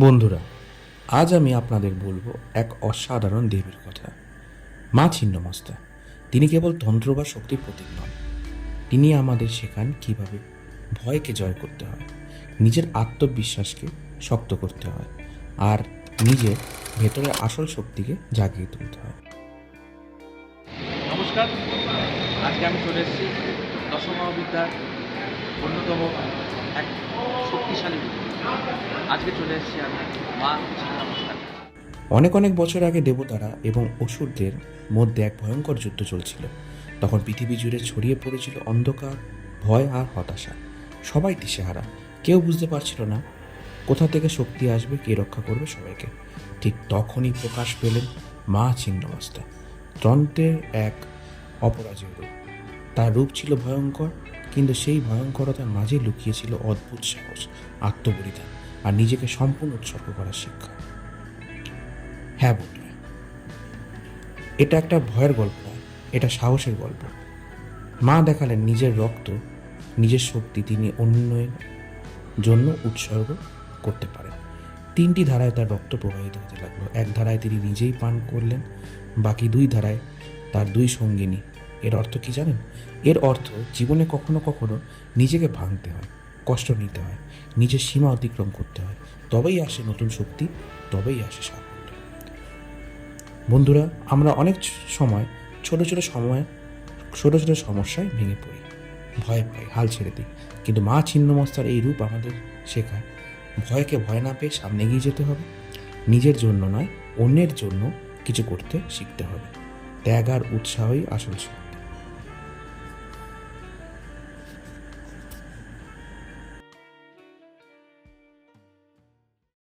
বন্ধুরা, আজ আমি আপনাদের বলব এক অসাধারণ দেবীর কথা। মা ছিন্নমস্তা, তিনি কেবল তন্ত্র বা শক্তির প্রতীক নন। তিনি আমাদের শেখান কীভাবে ভয়কে জয় করতে হয়, নিজের আত্মবিশ্বাসকে শক্ত করতে হয়, আর নিজের ভেতরের আসল শক্তিকে জাগিয়ে তুলতে হয়। নমস্কার, আজকে আমি চলে এসেছি দশমহাবিদ্যার অন্যতম এক শক্তিশালী। আজকে চলে এসেছি আমি মা কাছে অনেক অনেক বছর আগে দেবতারা এবং অসুরদের মধ্যে এক ভয়ঙ্কর যুদ্ধ চলছিল। তখন পৃথিবী জুড়ে ছড়িয়ে পড়েছিল অন্ধকার, ভয় আর হতাশা। সবাই দিশেহারা। কেউ বুঝতে পারছিল না কোথা থেকে শক্তি আসবে, কে রক্ষা করবে সবাইকে। ঠিক তখনই প্রকাশ পেলেন মা ছিন্নমস্তা। তন্ত্রের এক অপরাজয় রূপ। তার রূপ ছিল ভয়ঙ্কর কিন্তু সেই ভয়ঙ্করতার মাঝে লুকিয়েছিল অদ্ভুত সাহস, আত্মবলিদান আর নিজেকে সম্পূর্ণ উৎসর্গ করার শিক্ষা। হ্যাঁ বন্ধুরা, এটা একটা ভয়ের গল্প এটা সাহসের গল্প। মা দেখালেন নিজের রক্ত, নিজের শক্তি তিনি অন্যের জন্য উৎসর্গ করতে পারেন। তিনটি ধারায় তার রক্ত প্রবাহিত হতে লাগল। এক ধারায় তিনি নিজেই পান করলেন, বাকি দুই ধারায় তার দুই সঙ্গিনী এর অর্থ কি জানেন? এর অর্থ জীবনে কখনো কখনো নিজেকে ভাঙতে হয়, কষ্ট নিতে হয়, নিজের সীমা অতিক্রম করতে হয়। তবেই আসে নতুন শক্তি, তবেই আসে সাফল্য। বন্ধুরা, আমরা অনেক সময় ছোট ছোট সময়, ছোট ছোট সমস্যায় ভেঙে পড়ি। ভয় পাই, হাল ছেড়ে দিই। কিন্তু মা ছিন্নমস্তার এই রূপ আমাদের শেখায়। ভয়কে ভয় না পেয়ে সামনে এগিয়ে যেতে হবে। নিজের জন্য নয়, অন্যের জন্য কিছু করতে শিখতে হবে। ত্যাগ আর উৎসাহই আসল